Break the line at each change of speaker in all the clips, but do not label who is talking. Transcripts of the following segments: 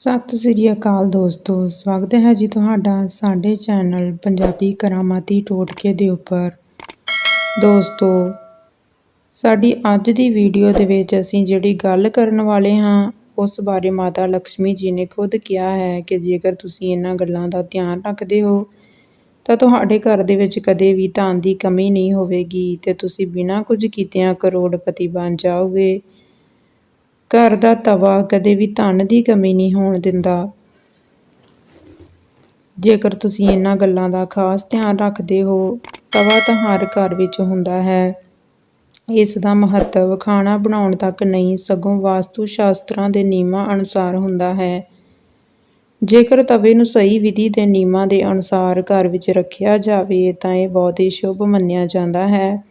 ਸਤਿ ਸ੍ਰੀ ਅਕਾਲ ਦੋਸਤੋ, ਸਵਾਗਤ ਹੈ ਜੀ ਤੁਹਾਡਾ ਸਾਡੇ ਚੈਨਲ ਪੰਜਾਬੀ ਕਰਾਮਾਤੀ ਟੋਟਕੇ ਦੇ ਉੱਪਰ। ਦੋਸਤੋ, ਸਾਡੀ ਅੱਜ ਦੀ ਵੀਡੀਓ ਦੇ ਵਿੱਚ ਅਸੀਂ ਜਿਹੜੀ ਗੱਲ ਕਰਨ ਵਾਲੇ ਹਾਂ, ਉਸ ਬਾਰੇ ਮਾਤਾ ਲక్ష్ਮੀ ਜੀ ਨੇ ਖੁਦ ਕਿਹਾ ਹੈ ਕਿ ਜੇਕਰ ਤੁਸੀਂ ਇਹਨਾਂ ਗੱਲਾਂ ਦਾ ਧਿਆਨ ਰੱਖਦੇ ਹੋ, ਤਾਂ ਤੁਹਾਡੇ ਘਰ ਦੇ ਵਿੱਚ ਕਦੇ ਵੀ ਧਨ ਦੀ ਕਮੀ ਨਹੀਂ ਹੋਵੇਗੀ ਤੇ ਤੁਸੀਂ ਬਿਨਾਂ ਕੁਝ ਕੀਤਿਆਂ ਕਰੋੜਪਤੀ ਬਣ ਜਾਓਗੇ। ਘਰ ਦਾ ਤਵਾ ਕਦੇ ਵੀ ਧਨ ਦੀ ਕਮੀ ਨਹੀਂ ਹੋਣ ਦਿੰਦਾ। ਜੇਕਰ ਤੁਸੀਂ ਇਹਨਾਂ ਗੱਲਾਂ ਦਾ ਖਾਸ ਧਿਆਨ ਰੱਖਦੇ ਹੋ, ਤਵਾ ਤਾਂ ਹਰ ਘਰ ਵਿੱਚ ਹੁੰਦਾ ਹੈ। ਇਸ ਦਾ ਮਹੱਤਵ ਖਾਣਾ ਬਣਾਉਣ ਤੱਕ ਨਹੀਂ, ਸਗੋਂ ਵਾਸਤੂ ਸ਼ਾਸਤਰਾਂ ਦੇ ਨਿਯਮਾਂ ਅਨੁਸਾਰ ਹੁੰਦਾ ਹੈ। ਜੇਕਰ ਤਵੇ ਨੂੰ ਸਹੀ ਵਿਧੀ ਦੇ ਨਿਯਮਾਂ ਦੇ ਅਨੁਸਾਰ ਘਰ ਵਿੱਚ ਰੱਖਿਆ ਜਾਵੇ, ਤਾਂ ਇਹ ਬਹੁਤ ਹੀ ਸ਼ੁਭ ਮੰਨਿਆ ਜਾਂਦਾ ਹੈ।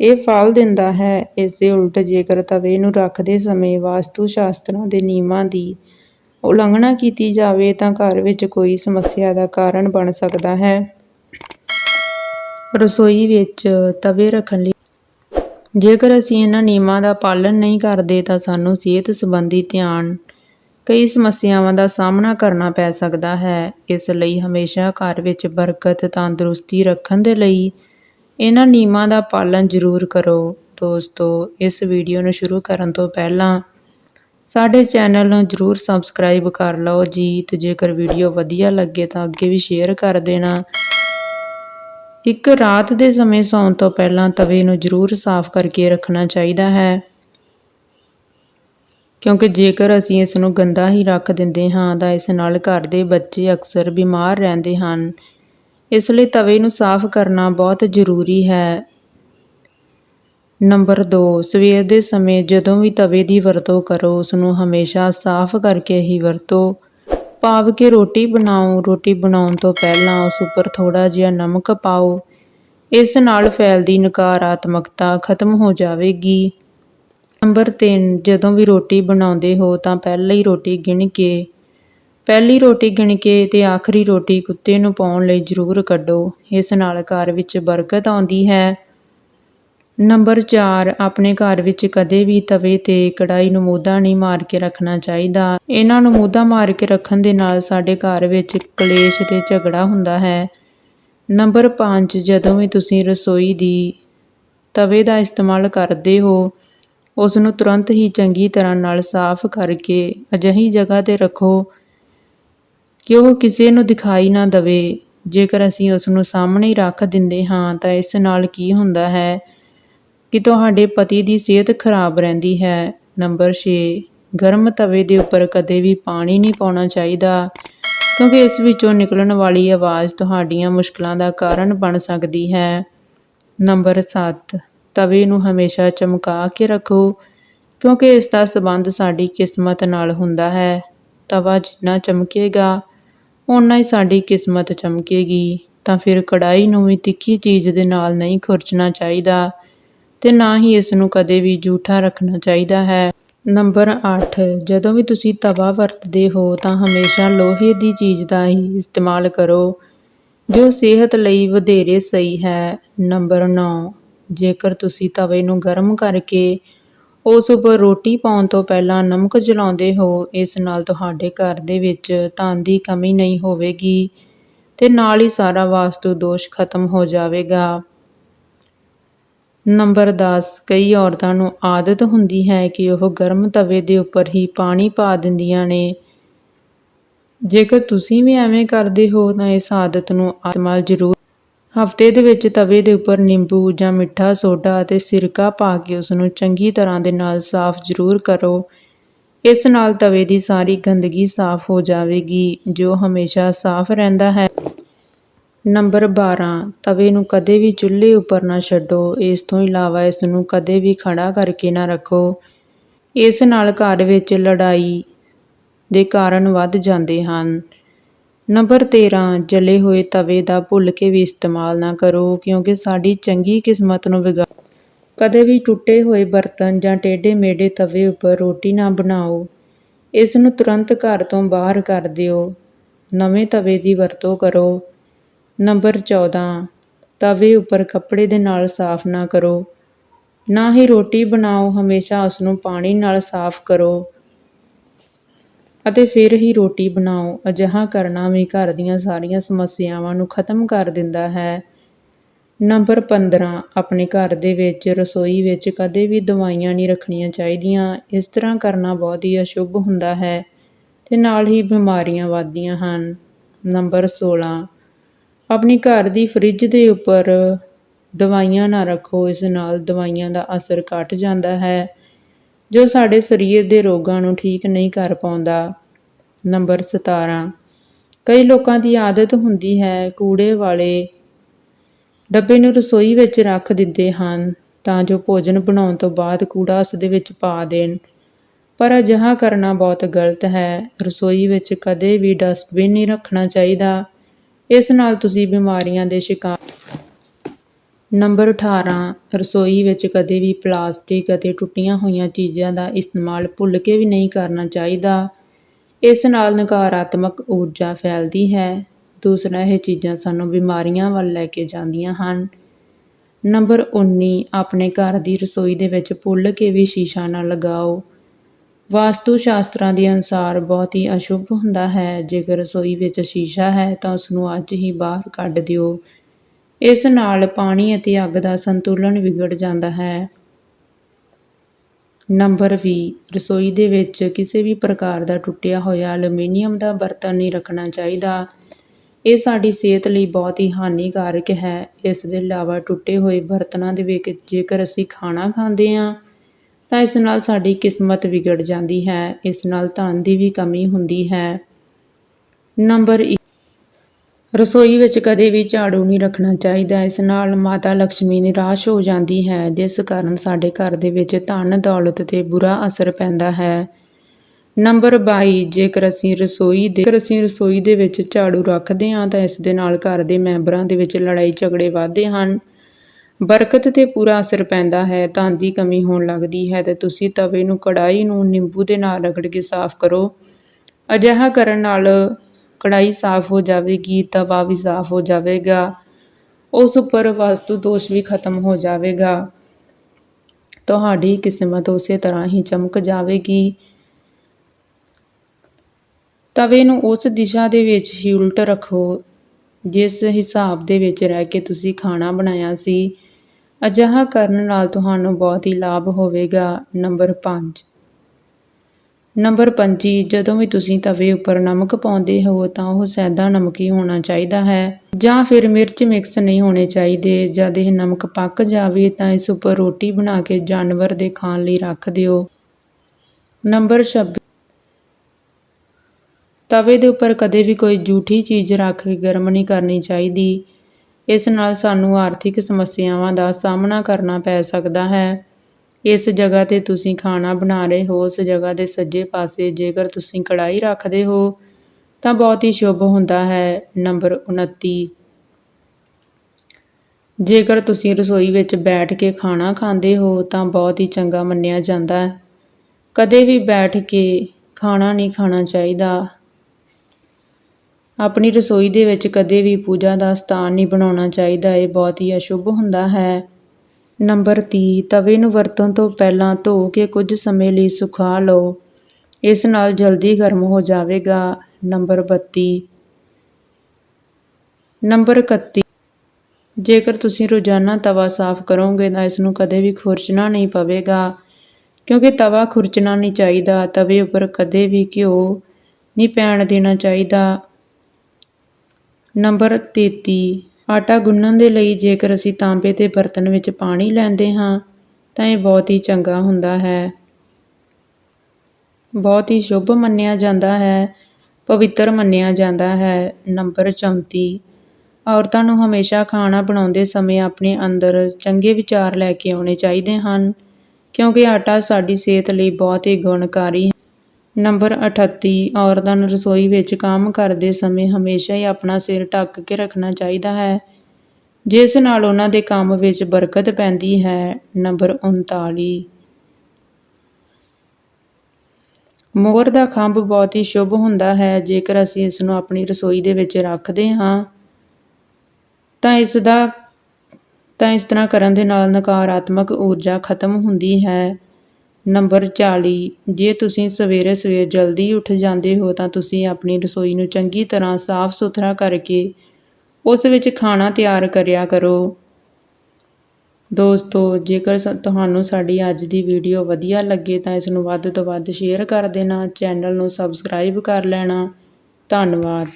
ਇਹ ਫਲ ਦਿੰਦਾ ਹੈ। ਇਸ ਦੇ ਉਲਟ ਜੇਕਰ ਤਵੇ ਨੂੰ ਰੱਖਦੇ ਸਮੇਂ ਵਾਸਤੂ ਸ਼ਾਸਤਰਾਂ ਦੇ ਨਿਯਮਾਂ ਦੀ ਉਲੰਘਣਾ ਕੀਤੀ ਜਾਵੇ, ਤਾਂ ਘਰ ਵਿੱਚ ਕੋਈ ਸਮੱਸਿਆ ਦਾ ਕਾਰਨ ਬਣ ਸਕਦਾ ਹੈ। ਰਸੋਈ ਵਿੱਚ ਤਵੇ ਰੱਖਣ ਲਈ ਜੇਕਰ ਅਸੀਂ ਇਹਨਾਂ ਨਿਯਮਾਂ ਦਾ ਪਾਲਣ ਨਹੀਂ ਕਰਦੇ, ਤਾਂ ਸਾਨੂੰ ਸਿਹਤ ਸੰਬੰਧੀ ਧਿਆਨ ਕਈ ਸਮੱਸਿਆਵਾਂ ਦਾ ਸਾਹਮਣਾ ਕਰਨਾ ਪੈ ਸਕਦਾ ਹੈ। ਇਸ ਲਈ ਹਮੇਸ਼ਾ ਘਰ ਵਿੱਚ ਬਰਕਤ, ਤੰਦਰੁਸਤੀ ਰੱਖਣ ਦੇ ਲਈ ਇਹਨਾਂ ਨਿਯਮਾਂ ਦਾ ਪਾਲਣ ਜ਼ਰੂਰ ਕਰੋ ਦੋਸਤੋ, ਇਸ ਵੀਡੀਓ ਨੂੰ ਸ਼ੁਰੂ ਕਰਨ ਤੋਂ ਪਹਿਲਾਂ ਸਾਡੇ ਚੈਨਲ ਨੂੰ ਜ਼ਰੂਰ ਸਬਸਕ੍ਰਾਈਬ ਕਰ ਲਓ ਜੀ ਤੇ ਜੇਕਰ ਵੀਡੀਓ ਵਧੀਆ ਲੱਗੇ ਤਾਂ ਅੱਗੇ ਵੀ ਸ਼ੇਅਰ ਕਰ ਦੇਣਾ। ਇੱਕ ਰਾਤ ਦੇ ਸਮੇਂ ਸੌਣ ਤੋਂ ਪਹਿਲਾਂ ਤਵੇ ਨੂੰ ਜ਼ਰੂਰ ਸਾਫ਼ ਕਰਕੇ ਰੱਖਣਾ ਚਾਹੀਦਾ ਹੈ। ਕਿਉਂਕਿ ਜੇਕਰ ਅਸੀਂ ਇਸ ਨੂੰ ਗੰਦਾ ਹੀ ਰੱਖ ਦਿੰਦੇ ਹਾਂ ਤਾਂ ਇਸ ਨਾਲ ਘਰ ਦੇ ਬੱਚੇ ਅਕਸਰ ਬਿਮਾਰ ਰਹਿੰਦੇ ਹਨ। ਇਸ ਲਈ ਤਵੇ ਨੂੰ ਸਾਫ਼ ਕਰਨਾ ਬਹੁਤ ਜ਼ਰੂਰੀ ਹੈ। ਨੰਬਰ 2 ਸਵੇਰ ਦੇ ਸਮੇਂ ਜਦੋਂ ਵੀ ਤਵੇ ਦੀ ਵਰਤੋਂ ਕਰੋ ਉਸ ਨੂੰ ਹਮੇਸ਼ਾ ਸਾਫ਼ ਕਰਕੇ ਹੀ ਵਰਤੋ। ਭਾਵ ਕਿ ਰੋਟੀ ਬਣਾਓ, ਰੋਟੀ ਬਣਾਉਣ ਤੋਂ ਪਹਿਲਾਂ ਉਸ ਉੱਪਰ ਥੋੜਾ ਜਿਹਾ ਨਮਕ ਪਾਓ। ਇਸ ਨਾਲ ਫੈਲਦੀ ਨਕਾਰਾਤਮਕਤਾ ਖਤਮ ਹੋ ਜਾਵੇਗੀ। ਨੰਬਰ 3 ਜਦੋਂ ਵੀ ਰੋਟੀ ਬਣਾਉਂਦੇ ਹੋ ਤਾਂ ਪਹਿਲਾਂ ਹੀ ਰੋਟੀ ਗਿਣ ਕੇ ਪਹਿਲੀ ਰੋਟੀ ਗਿਣ ਕੇ ਤੇ ਆਖਰੀ ਰੋਟੀ ਕੁੱਤੇ ਨੂੰ ਪਾਉਣ ਲਈ ਜ਼ਰੂਰ ਕੱਢੋ। ਇਸ ਨਾਲ ਘਰ ਵਿੱਚ ਬਰਕਤ ਆਉਂਦੀ ਹੈ। ਨੰਬਰ 4 ਆਪਣੇ ਘਰ ਵਿੱਚ ਕਦੇ ਵੀ ਤਵੇ ਤੇ ਕੜਾਈ ਨੂੰ ਮੂਦਾ ਨਹੀਂ ਮਾਰ ਕੇ ਰੱਖਣਾ ਚਾਹੀਦਾ। ਇਹਨਾਂ ਨੂੰ ਮੂਦਾ ਮਾਰ ਕੇ ਰੱਖਣ ਦੇ ਨਾਲ ਸਾਡੇ ਘਰ ਵਿੱਚ ਕਲੇਸ਼ ਤੇ ਝਗੜਾ ਹੁੰਦਾ ਹੈ। ਨੰਬਰ 5 ਜਦੋਂ ਵੀ ਤੁਸੀਂ ਰਸੋਈ ਦੀ ਤਵੇ ਦਾ ਇਸਤੇਮਾਲ ਕਰਦੇ ਹੋ ਉਸ ਨੂੰ ਤੁਰੰਤ ਹੀ ਚੰਗੀ ਤਰ੍ਹਾਂ ਨਾਲ ਸਾਫ਼ ਕਰਕੇ ਅਜਿਹੀ ਜਗ੍ਹਾ ਤੇ ਰੱਖੋ ਕਿ ਉਹ ਕਿਸੇ ਨੂੰ ਦਿਖਾਈ ਨਾ ਦਵੇ। ਜੇਕਰ ਅਸੀਂ ਉਸ ਨੂੰ ਸਾਹਮਣੇ ਹੀ ਰੱਖ ਦਿੰਦੇ ਹਾਂ, ਤਾਂ ਇਸ ਨਾਲ ਕੀ ਹੁੰਦਾ ਹੈ ਕਿ ਤੁਹਾਡੇ ਪਤੀ ਦੀ ਸਿਹਤ ਖਰਾਬ ਰਹਿੰਦੀ ਹੈ। ਨੰਬਰ 6 ਗਰਮ ਤਵੇ ਦੇ ਉੱਪਰ ਕਦੇ ਵੀ ਪਾਣੀ ਨਹੀਂ ਪਾਉਣਾ ਚਾਹੀਦਾ, ਕਿਉਂਕਿ ਇਸ ਵਿੱਚੋਂ ਨਿਕਲਣ ਵਾਲੀ ਆਵਾਜ਼ ਤੁਹਾਡੀਆਂ ਮੁਸ਼ਕਲਾਂ ਦਾ ਕਾਰਨ ਬਣ ਸਕਦੀ ਹੈ। ਨੰਬਰ 7 ਤਵੇ ਨੂੰ ਹਮੇਸ਼ਾ ਚਮਕਾ ਕੇ ਰੱਖੋ, ਕਿਉਂਕਿ ਇਸ ਦਾ ਸਬੰਧ ਸਾਡੀ ਕਿਸਮਤ ਨਾਲ ਹੁੰਦਾ ਹੈ। ਤਵਾ ਜਿੰਨਾ ਚਮਕੇਗਾ ਓਨਾ ਹੀ ਸਾਡੀ ਕਿਸਮਤ ਚਮਕੇਗੀ, ਤਾਂ ਫਿਰ ਕੜਾਈ ਨੂੰ ਵੀ ਤਿੱਖੀ ਚੀਜ਼ ਦੇ ਨਾਲ ਨਹੀਂ ਖੁਰਚਣਾ ਚਾਹੀਦਾ ਤੇ ਨਾ ਹੀ ਇਸ ਨੂੰ ਕਦੇ ਵੀ ਝੂਠਾ ਰੱਖਣਾ ਚਾਹੀਦਾ ਹੈ। ਨੰਬਰ 8 ਜਦੋਂ ਵੀ ਤੁਸੀਂ ਤਵਾ ਵਰਤਦੇ ਹੋ, ਤਾਂ ਹਮੇਸ਼ਾ ਲੋਹੇ ਦੀ ਚੀਜ਼ ਦਾ ਹੀ ਇਸਤੇਮਾਲ ਕਰੋ, ਜੋ ਸਿਹਤ ਲਈ ਵਧੇਰੇ ਸਹੀ ਹੈ। ਨੰਬਰ 9 ਜੇਕਰ ਤੁਸੀਂ ਤਵੇ ਨੂੰ ਗਰਮ ਕਰਕੇ ਉਸ ਉੱਪਰ ਰੋਟੀ ਪਾਉਣ ਤੋਂ ਪਹਿਲਾਂ ਨਮਕ ਜਲਾਉਂਦੇ ਹੋ, ਇਸ ਨਾਲ ਤੁਹਾਡੇ ਘਰ ਦੇ ਵਿੱਚ ਧਨ ਦੀ ਕਮੀ ਨਹੀਂ ਹੋਵੇਗੀ ਤੇ ਨਾਲ ਹੀ ਸਾਰਾ ਵਾਸਤੂ ਦੋਸ਼ ਖਤਮ ਹੋ ਜਾਵੇਗਾ। ਨੰਬਰ 10 ਕਈ ਔਰਤਾਂ ਨੂੰ ਆਦਤ ਹੁੰਦੀ ਹੈ ਕਿ ਉਹ ਗਰਮ ਤਵੇ ਦੇ ਉੱਪਰ ਹੀ ਪਾਣੀ ਪਾ ਦਿੰਦੀਆਂ ਨੇ। ਜੇਕਰ ਤੁਸੀਂ ਵੀ ਐਵੇਂ ਕਰਦੇ ਹੋ, ਤਾਂ ਇਸ ਆਦਤ ਨੂੰ ਇਸਤੇਮਾਲ ਜ਼ਰੂਰ ਹਫ਼ਤੇ ਦੇ ਵਿੱਚ ਤਵੇ ਦੇ ਉੱਪਰ ਨਿੰਬੂ, ਜਾਂ ਮਿੱਠਾ ਸੋਡਾ ਅਤੇ ਸਿਰਕਾ ਪਾ ਕੇ ਉਸ ਨੂੰ ਚੰਗੀ ਤਰ੍ਹਾਂ ਦੇ ਨਾਲ ਸਾਫ਼ ਜ਼ਰੂਰ ਕਰੋ। ਇਸ ਨਾਲ ਤਵੇ ਦੀ ਸਾਰੀ ਗੰਦਗੀ ਸਾਫ਼ ਹੋ ਜਾਵੇਗੀ, ਜੋ ਹਮੇਸ਼ਾ ਸਾਫ਼ ਰਹਿੰਦਾ ਹੈ। ਨੰਬਰ 12 ਤਵੇ ਨੂੰ ਕਦੇ ਵੀ ਚੁੱਲ੍ਹੇ ਉੱਪਰ ਨਾ ਛੱਡੋ। ਇਸ ਤੋਂ ਇਲਾਵਾ ਇਸ ਨੂੰ ਕਦੇ ਵੀ ਖੜਾ ਕਰਕੇ ਨਾ ਰੱਖੋ। ਇਸ ਨਾਲ ਘਰ ਵਿੱਚ ਲੜਾਈ ਦੇ ਕਾਰਨ ਵੱਧ ਜਾਂਦੇ ਹਨ। ਨੰਬਰ 13 ਜਲੇ ਹੋਏ ਤਵੇ ਦਾ ਭੁੱਲ ਕੇ ਵੀ ਇਸਤੇਮਾਲ ਨਾ ਕਰੋ, ਕਿਉਂਕਿ ਸਾਡੀ ਚੰਗੀ ਕਿਸਮਤ ਨੂੰ ਵਿਗਾੜ ਕਦੇ ਵੀ ਟੁੱਟੇ ਹੋਏ ਬਰਤਨ ਜਾਂ ਟੇਢੇ ਮੇਢੇ ਤਵੇ ਉੱਪਰ ਰੋਟੀ ਨਾ ਬਣਾਓ। ਇਸ ਨੂੰ ਤੁਰੰਤ ਘਰ ਤੋਂ ਬਾਹਰ ਕਰ ਦਿਓ। ਨਵੇਂ ਤਵੇ ਦੀ ਵਰਤੋਂ ਕਰੋ। ਨੰਬਰ 14 ਤਵੇ ਉੱਪਰ ਕੱਪੜੇ ਦੇ ਨਾਲ ਸਾਫ਼ ਨਾ ਕਰੋ। ਨਾ ਹੀ ਰੋਟੀ ਬਣਾਓ, ਹਮੇਸ਼ਾ ਉਸ ਨੂੰ ਪਾਣੀ ਨਾਲ ਸਾਫ਼ ਕਰੋ। ਅਤੇ ਫਿਰ ਹੀ ਰੋਟੀ ਬਣਾਓ। ਅਜਿਹਾ ਕਰਨਾ ਵੀ ਘਰ ਦੀਆਂ ਸਾਰੀਆਂ ਸਮੱਸਿਆਵਾਂ ਨੂੰ ਖਤਮ ਕਰ ਦਿੰਦਾ ਹੈ। ਨੰਬਰ 15 ਆਪਣੇ ਘਰ ਦੇ ਵਿੱਚ, ਰਸੋਈ ਵਿੱਚ ਕਦੇ ਵੀ ਦਵਾਈਆਂ ਨਹੀਂ ਰੱਖਣੀਆਂ ਚਾਹੀਦੀਆਂ। ਇਸ ਤਰ੍ਹਾਂ ਕਰਨਾ ਬਹੁਤ ਹੀ ਅਸ਼ੁਭ ਹੁੰਦਾ ਹੈ ਤੇ ਨਾਲ ਹੀ ਬਿਮਾਰੀਆਂ ਵੱਧਦੀਆਂ ਹਨ। ਨੰਬਰ 16 ਆਪਣੀ ਘਰ ਦੀ ਫਰਿੱਜ ਦੇ ਉੱਪਰ ਦਵਾਈਆਂ ਨਾ ਰੱਖੋ। ਇਸ ਨਾਲ ਦਵਾਈਆਂ ਦਾ ਅਸਰ ਘਟ ਜਾਂਦਾ ਹੈ। ਜੋ ਸਾਡੇ ਸਰੀਰ ਦੇ ਰੋਗਾਂ ਨੂੰ ਠੀਕ ਨਹੀਂ ਕਰ ਪਾਉਂਦਾ। ਨੰਬਰ 17 ਕਈ ਲੋਕਾਂ ਦੀ ਆਦਤ ਹੁੰਦੀ ਹੈ ਕੂੜੇ ਵਾਲੇ ਡੱਬੇ ਨੂੰ ਰਸੋਈ ਵਿੱਚ ਰੱਖ ਦਿੰਦੇ ਹਨ ਤਾਂ ਜੋ ਭੋਜਨ ਬਣਾਉਣ ਤੋਂ ਬਾਅਦ ਕੂੜਾ ਉਸ ਦੇ ਵਿੱਚ ਪਾ ਦੇਣ। ਪਰ ਅਜਿਹਾ ਕਰਨਾ ਬਹੁਤ ਗਲਤ ਹੈ। ਰਸੋਈ ਵਿੱਚ ਕਦੇ ਵੀ ਡਸਟਬਿਨ ਨਹੀਂ ਰੱਖਣਾ ਚਾਹੀਦਾ। ਇਸ ਨਾਲ ਤੁਸੀਂ ਬਿਮਾਰੀਆਂ ਦੇ ਸ਼ਿਕਾਰ ਨੰਬਰ 18 ਰਸੋਈ ਵਿੱਚ ਕਦੇ ਵੀ ਪਲਾਸਟਿਕ ਅਤੇ ਟੁੱਟੀਆਂ ਹੋਈਆਂ ਚੀਜ਼ਾਂ ਦਾ ਇਸਤੇਮਾਲ ਭੁੱਲ ਕੇ ਵੀ ਨਹੀਂ ਕਰਨਾ ਚਾਹੀਦਾ। ਇਸ ਨਾਲ ਨਕਾਰਾਤਮਕ ਊਰਜਾ ਫੈਲਦੀ ਹੈ। ਦੂਸਰਾ, ਇਹ ਚੀਜ਼ਾਂ ਸਾਨੂੰ ਬਿਮਾਰੀਆਂ ਵੱਲ ਲੈ ਕੇ ਜਾਂਦੀਆਂ ਹਨ। ਨੰਬਰ 19 ਆਪਣੇ ਘਰ ਦੀ ਰਸੋਈ ਦੇ ਵਿੱਚ ਭੁੱਲ ਕੇ ਵੀ ਸ਼ੀਸ਼ਾ ਨਾ ਲਗਾਓ। ਵਾਸਤੂ ਸ਼ਾਸਤਰਾਂ ਦੇ ਅਨੁਸਾਰ ਬਹੁਤ ਹੀ ਅਸ਼ੁਭ ਹੁੰਦਾ ਹੈ। ਜੇਕਰ ਰਸੋਈ ਵਿੱਚ ਸ਼ੀਸ਼ਾ ਹੈ ਤਾਂ ਉਸ ਨੂੰ ਅੱਜ ਹੀ ਬਾਹਰ ਕੱਢ ਦਿਓ। ਇਸ ਨਾਲ ਪਾਣੀ ਅਤੇ ਅੱਗ ਦਾ ਸੰਤੁਲਨ ਵਿਗੜ ਜਾਂਦਾ ਹੈ। ਨੰਬਰ 20 ਰਸੋਈ ਦੇ ਵਿੱਚ ਕਿਸੇ ਵੀ ਪ੍ਰਕਾਰ ਦਾ ਟੁੱਟਿਆ ਹੋਇਆ ਐਲੂਮੀਨੀਅਮ ਦਾ ਬਰਤਨ ਨਹੀਂ ਰੱਖਣਾ ਚਾਹੀਦਾ। ਇਹ ਸਾਡੀ ਸਿਹਤ ਲਈ ਬਹੁਤ ਹੀ ਹਾਨੀਕਾਰਕ ਹੈ। ਇਸ ਦੇ ਇਲਾਵਾ ਟੁੱਟੇ ਹੋਏ ਬਰਤਨਾਂ ਦੇ ਵਿੱਚ ਜੇਕਰ ਅਸੀਂ ਖਾਣਾ ਖਾਂਦੇ ਹਾਂ, ਤਾਂ ਇਸ ਨਾਲ ਸਾਡੀ ਕਿਸਮਤ ਵਿਗੜ ਜਾਂਦੀ ਹੈ। ਇਸ ਨਾਲ ਧਨ ਦੀ ਵੀ ਕਮੀ ਹੁੰਦੀ ਹੈ। ਨੰਬਰ ਇੱਕ ਰਸੋਈ ਵਿੱਚ ਕਦੇ ਵੀ ਝਾੜੂ ਨਹੀਂ ਰੱਖਣਾ ਚਾਹੀਦਾ। ਇਸ ਨਾਲ ਮਾਤਾ ਲక్ష్ਮੀ ਨਿਰਾਸ਼ ਹੋ ਜਾਂਦੀ ਹੈ। ਜਿਸ ਕਾਰਨ ਸਾਡੇ ਘਰ ਦੇ ਵਿੱਚ ਧਨ ਦੌਲਤ ਤੇ ਬੁਰਾ ਅਸਰ ਪੈਂਦਾ ਹੈ। ਨੰਬਰ 22 ਜੇਕਰ ਅਸੀਂ ਰਸੋਈ ਦੇ ਜੇਕਰ ਅਸੀਂ ਰਸੋਈ ਦੇ ਵਿੱਚ ਝਾੜੂ ਰੱਖਦੇ ਹਾਂ, ਤਾਂ ਇਸ ਦੇ ਨਾਲ ਘਰ ਦੇ ਮੈਂਬਰਾਂ ਦੇ ਵਿੱਚ ਲੜਾਈ ਝਗੜੇ ਵੱਧਦੇ ਹਨ। ਬਰਕਤ ਤੇ ਪੂਰਾ ਅਸਰ ਪੈਂਦਾ ਹੈ। ਧਨ ਦੀ ਕਮੀ ਹੋਣ ਲੱਗਦੀ ਹੈ ਤੇ ਤੁਸੀਂ ਤਵੇ ਨੂੰ ਕੜਾਈ ਨੂੰ ਨਿੰਬੂ ਦੇ ਨਾਲ ਰਗੜ ਕੇ ਸਾਫ਼ ਕਰੋ। ਅਜਿਹਾ ਕਰਨ ਨਾਲ ਕੜਾਈ ਸਾਫ਼ ਹੋ ਜਾਵੇਗੀ, ਤਵਾ ਵੀ ਸਾਫ਼ ਹੋ ਜਾਵੇਗਾ, ਉਸ ਉੱਪਰ ਵਾਸਤੂ ਦੋਸ਼ ਵੀ ਖਤਮ ਹੋ ਜਾਵੇਗਾ। ਤੁਹਾਡੀ ਕਿਸਮਤ ਉਸੇ ਤਰ੍ਹਾਂ ਹੀ ਚਮਕ ਜਾਵੇਗੀ। ਤਵੇ ਨੂੰ ਉਸ ਦਿਸ਼ਾ ਦੇ ਵਿੱਚ ਹੀ ਉਲਟ ਰੱਖੋ, ਜਿਸ ਹਿਸਾਬ ਦੇ ਵਿੱਚ ਰਹਿ ਕੇ ਤੁਸੀਂ ਖਾਣਾ ਬਣਾਇਆ ਸੀ। ਅਜਿਹਾ ਕਰਨ ਨਾਲ ਤੁਹਾਨੂੰ ਬਹੁਤ ਹੀ ਲਾਭ ਹੋਵੇਗਾ। ਨੰਬਰ 5 ਨੰਬਰ 25 ਜਦੋਂ ਵੀ ਤੁਸੀਂ ਤਵੇ ਉੱਪਰ ਨਮਕ ਪਾਉਂਦੇ ਹੋ ਤਾਂ ਉਹ ਸੈਦਾ ਨਮਕੀ ਹੋਣਾ ਚਾਹੀਦਾ ਹੈ। ਜਾਂ ਫਿਰ ਮਿਰਚ ਮਿਕਸ ਨਹੀਂ ਹੋਣੇ ਚਾਹੀਦੇ। ਜਦ ਇਹ ਨਮਕ ਪੱਕ ਜਾਵੇ ਤਾਂ ਇਸ ਉੱਪਰ ਰੋਟੀ ਬਣਾ ਕੇ ਜਾਨਵਰ ਦੇ ਖਾਣ ਲਈ ਰੱਖ ਦਿਓ। ਨੰਬਰ 26 ਤਵੇ ਦੇ ਉੱਪਰ ਕਦੇ ਵੀ ਕੋਈ ਜੂਠੀ ਚੀਜ਼ ਰੱਖ ਕੇ ਗਰਮ ਨਹੀਂ ਕਰਨੀ ਚਾਹੀਦੀ। ਇਸ ਨਾਲ ਸਾਨੂੰ ਆਰਥਿਕ ਸਮੱਸਿਆਵਾਂ ਦਾ ਸਾਹਮਣਾ ਕਰਨਾ ਪੈ ਸਕਦਾ ਹੈ। ਇਸ ਜਗ੍ਹਾ ਤੇ ਤੁਸੀਂ ਖਾਣਾ ਬਣਾ ਰਹੇ ਹੋ, ਉਸ ਜਗ੍ਹਾ ਦੇ ਸੱਜੇ ਪਾਸੇ ਜੇਕਰ ਤੁਸੀਂ ਕੜਾਈ ਰੱਖਦੇ ਹੋ, ਤਾਂ ਬਹੁਤ ਹੀ ਸ਼ੁਭ ਹੁੰਦਾ ਹੈ। ਨੰਬਰ 29 ਜੇਕਰ ਤੁਸੀਂ ਰਸੋਈ ਵਿੱਚ ਬੈਠ ਕੇ ਖਾਣਾ ਖਾਂਦੇ ਹੋ, ਤਾਂ ਬਹੁਤ ਹੀ ਚੰਗਾ ਮੰਨਿਆ ਜਾਂਦਾ ਹੈ। ਕਦੇ ਵੀ ਬੈਠ ਕੇ ਖਾਣਾ ਨਹੀਂ ਖਾਣਾ ਚਾਹੀਦਾ। ਆਪਣੀ ਰਸੋਈ ਦੇ ਵਿੱਚ ਕਦੇ ਵੀ ਪੂਜਾ ਦਾ ਸਥਾਨ ਨਹੀਂ ਬਣਾਉਣਾ ਚਾਹੀਦਾ, ਇਹ ਬਹੁਤ ਹੀ ਅਸ਼ੁਭ ਹੁੰਦਾ ਹੈ। ਨੰਬਰ ਤੀਹ, ਤਵੇ ਨੂੰ ਵਰਤਣ ਤੋਂ ਪਹਿਲਾਂ ਧੋ ਕੇ ਕੁਝ ਸਮੇਂ ਲਈ ਸੁਕਾ ਲਓ। ਇਸ ਨਾਲ ਜਲਦੀ ਗਰਮ ਹੋ ਜਾਵੇਗਾ। ਨੰਬਰ 32 ਨੰਬਰ 31 ਜੇਕਰ ਤੁਸੀਂ ਰੋਜ਼ਾਨਾ ਤਵਾ ਸਾਫ਼ ਕਰੋਗੇ ਤਾਂ ਇਸ ਨੂੰ ਕਦੇ ਵੀ ਖੁਰਚਣਾ ਨਹੀਂ ਪਵੇਗਾ, ਕਿਉਂਕਿ ਤਵਾ ਖੁਰਚਣਾ ਨਹੀਂ ਚਾਹੀਦਾ। ਤਵੇ ਉੱਪਰ ਕਦੇ ਵੀ ਘਿਓ ਨਹੀਂ ਪੈਣ ਦੇਣਾ ਚਾਹੀਦਾ। ਨੰਬਰ 33 ਆਟਾ ਗੁੰਨਣ ਦੇ ਲਈ ਜੇਕਰ ਅਸੀਂ ਤਾਂਬੇ ਦੇ ਬਰਤਨ ਵਿੱਚ ਪਾਣੀ ਲੈਂਦੇ ਹਾਂ, ਤਾਂ ਇਹ ਬਹੁਤ ਹੀ ਚੰਗਾ ਹੁੰਦਾ ਹੈ। ਬਹੁਤ ਹੀ ਸ਼ੁਭ ਮੰਨਿਆ ਜਾਂਦਾ ਹੈ, ਪਵਿੱਤਰ ਮੰਨਿਆ ਜਾਂਦਾ ਹੈ। ਨੰਬਰ 34 ਔਰਤਾਂ ਨੂੰ ਹਮੇਸ਼ਾ ਖਾਣਾ ਬਣਾਉਂਦੇ ਸਮੇਂ ਆਪਣੇ ਅੰਦਰ ਚੰਗੇ ਵਿਚਾਰ ਲੈ ਕੇ ਆਉਣੇ ਚਾਹੀਦੇ ਹਨ, ਕਿਉਂਕਿ ਆਟਾ ਸਾਡੀ ਸਿਹਤ ਲਈ ਬਹੁਤ ਹੀ ਗੁਣਕਾਰੀ ਨੰਬਰ 38 ਔਰਤਾਂ ਨੂੰ ਰਸੋਈ ਵਿੱਚ ਕੰਮ ਕਰਦੇ ਸਮੇਂ ਹਮੇਸ਼ਾ ਹੀ ਆਪਣਾ ਸਿਰ ਢੱਕ ਕੇ ਰੱਖਣਾ ਚਾਹੀਦਾ ਹੈ। ਜਿਸ ਨਾਲ ਉਹਨਾਂ ਦੇ ਕੰਮ ਵਿੱਚ ਬਰਕਤ ਪੈਂਦੀ ਹੈ, ਨੰਬਰ 39 ਮੋਰ ਦਾ ਖੰਭ ਬਹੁਤ ਹੀ ਸ਼ੁਭ ਹੁੰਦਾ ਹੈ, ਜੇਕਰ ਅਸੀਂ ਇਸ ਨੂੰ ਆਪਣੀ ਰਸੋਈ ਦੇ ਵਿੱਚ ਰੱਖਦੇ ਹਾਂ, ਤਾਂ ਇਸ ਦਾ, ਤਾਂ ਇਸ ਤਰ੍ਹਾਂ ਕਰਨ ਦੇ ਨਾਲ ਨਕਾਰਾਤਮਕ ਊਰਜਾ ਖਤਮ ਹੁੰਦੀ ਹੈ। ਨੰਬਰ 40 ਜੇ ਤੁਸੀਂ ਸਵੇਰੇ ਸਵੇਰ ਜਲਦੀ ਉੱਠ ਜਾਂਦੇ ਹੋ ਤਾਂ ਤੁਸੀਂ ਆਪਣੀ ਰਸੋਈ ਨੂੰ ਚੰਗੀ ਤਰ੍ਹਾਂ ਸਾਫ਼ ਸੁਥਰਾ ਕਰਕੇ ਉਸ ਵਿੱਚ ਖਾਣਾ ਤਿਆਰ ਕਰਿਆ ਕਰੋ। ਦੋਸਤੋ, ਜੇਕਰ ਸ- ਤੁਹਾਨੂੰ ਸਾਡੀ ਅੱਜ ਦੀ ਵੀਡੀਓ ਵਧੀਆ ਲੱਗੇ ਤਾਂ ਇਸ ਨੂੰ ਵੱਧ ਤੋਂ ਵੱਧ ਸ਼ੇਅਰ ਕਰ ਦੇਣਾ, ਚੈਨਲ ਨੂੰ ਸਬਸਕ੍ਰਾਈਬ ਕਰ ਲੈਣਾ। ਧੰਨਵਾਦ।